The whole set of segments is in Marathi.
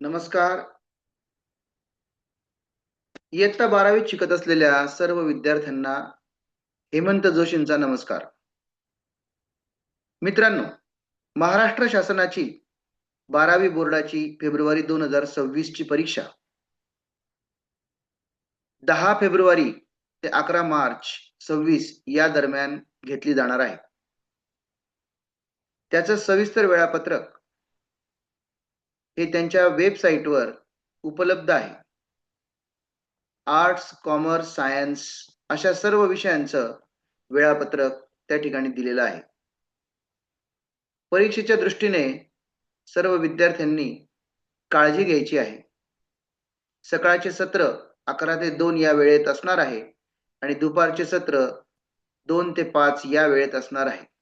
नमस्कार. इयत्ता बारावीत शिकत असलेल्या सर्व विद्यार्थ्यांना हेमंत जोशींचा नमस्कार. मित्रांनो महाराष्ट्र शासनाची बारावी बोर्डाची फेब्रुवारी दोन हजार सव्वीस ची परीक्षा. दहा फेब्रुवारी ते अकरा मार्च सव्वीस या दरम्यान घेतली जाणार आहे. त्याचं सविस्तर वेळापत्रक हे त्यांच्या वेबसाईटवर उपलब्ध आहे. आर्ट्स कॉमर्स सायन्स अशा सर्व विषयांचं वेळापत्रक त्या ठिकाणी दिलेलं आहे. परीक्षेच्या दृष्टीने सर्व विद्यार्थ्यांनी काळजी घ्यायची आहे. सकाळचे सत्र अकरा ते दोन या वेळेत असणार आहे आणि दुपारचे सत्र दोन ते पाच या वेळेत असणार आहे.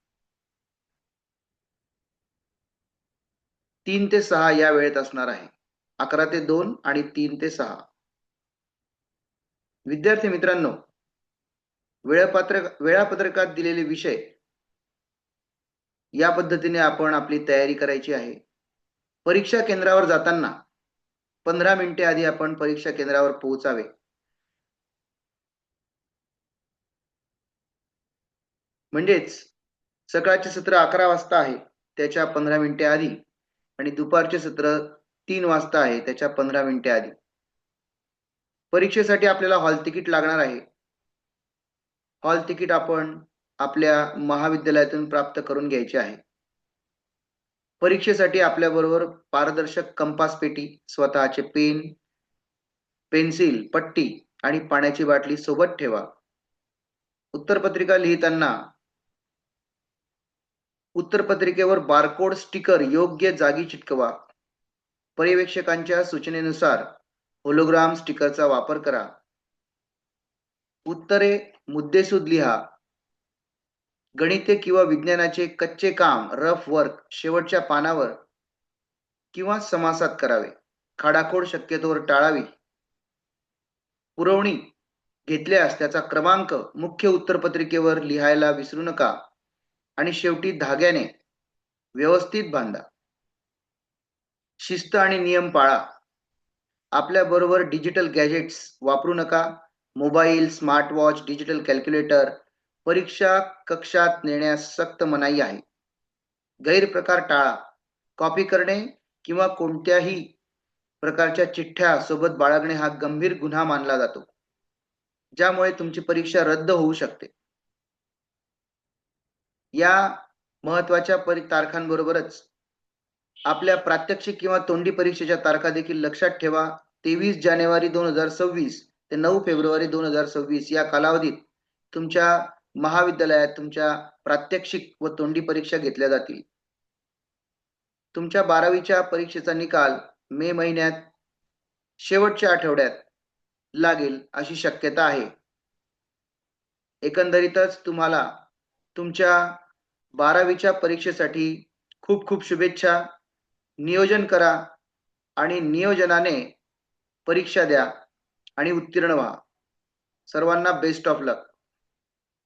तीन ते सहा या वेळेत असणार आहे. अकरा ते दोन आणि तीन ते सहा. विद्यार्थी मित्रांनो वेळापत्रक वेळापत्रकात दिलेले विषय या पद्धतीने आपण आपली तयारी करायची आहे. परीक्षा केंद्रावर जाताना पंधरा मिनिटे आधी आपण परीक्षा केंद्रावर पोहोचावे. म्हणजेच सकाळचे सत्र अकरा वाजता आहे त्याच्या पंधरा मिनिटे आधी आणि दुपारचे सत्र तीन वाजता आहे त्याच्या पंधरा मिनिटे आधी. परीक्षेसाठी आपल्याला हॉल तिकीट लागणार आहे. हॉल तिकीट आपण आपल्या महाविद्यालयातून प्राप्त करून घ्यायचे आहे. परीक्षेसाठी आपल्या बरोबर पारदर्शक कंपास पेटी स्वतःचे पेन पेन्सिल पट्टी आणि पाण्याची बाटली सोबत ठेवा. उत्तरपत्रिका लिहिताना उत्तरपत्रिकेवर बारकोड स्टिकर योग्य जागी चिटकवा. पर्यवेक्षकांच्या सूचनेनुसार होलोग्राम स्टिकरचा वापर करा. उत्तरे मुद्देसूद लिहा. गणिते किंवा विज्ञानाचे कच्चे काम रफ वर्क शेवटच्या पानावर किंवा समासात करावे. खाडाखोड शक्यतोवर टाळावी. पुरवणी घेतल्यास त्याचा क्रमांक मुख्य उत्तरपत्रिकेवर लिहायला विसरू नका. आणि शेवटी धाग्याने व्यवस्थित बांधा. शिस्त आणि नियम पाळा. आपल्या बरोबर डिजिटल गॅजेट्स वापरू नका. Mobile smart watch digital calculator परीक्षा कक्षात नेण्यास सक्त मनाई आहे. गैरप्रकार टाळा. कॉपी करणे किंवा कोणत्याही प्रकारच्या चिठ्ठ्या सोबत बाळगणे हा गंभीर गुन्हा मानला जातो. ज्यामुळे तुमची परीक्षा रद्द होऊ शकते. या महत्त्वाच्या परी तारखांबरोबरच आपल्या प्रात्यक्षिक किंवा तोंडी परीक्षेच्या तारखा देखील लक्षात ठेवा. तेवीस जानेवारी दोन हजार सव्वीस ते नऊ फेब्रुवारी दोन हजार सव्वीस या कालावधीत तुमच्या महाविद्यालयात तुमच्या प्रात्यक्षिक व तोंडी परीक्षा घेतल्या जातील. तुमच्या बारावीच्या परीक्षेचा निकाल मे महिन्यात शेवटच्या आठवड्यात लागेल अशी शक्यता आहे. एकंदरीतच तुम्हाला तुमच्या बारावीच्या परीक्षेसाठी खूप खूप शुभेच्छा. नियोजन करा आणि नियोजनाने परीक्षा द्या आणि उत्तीर्ण व्हा. सर्वांना बेस्ट ऑफ लक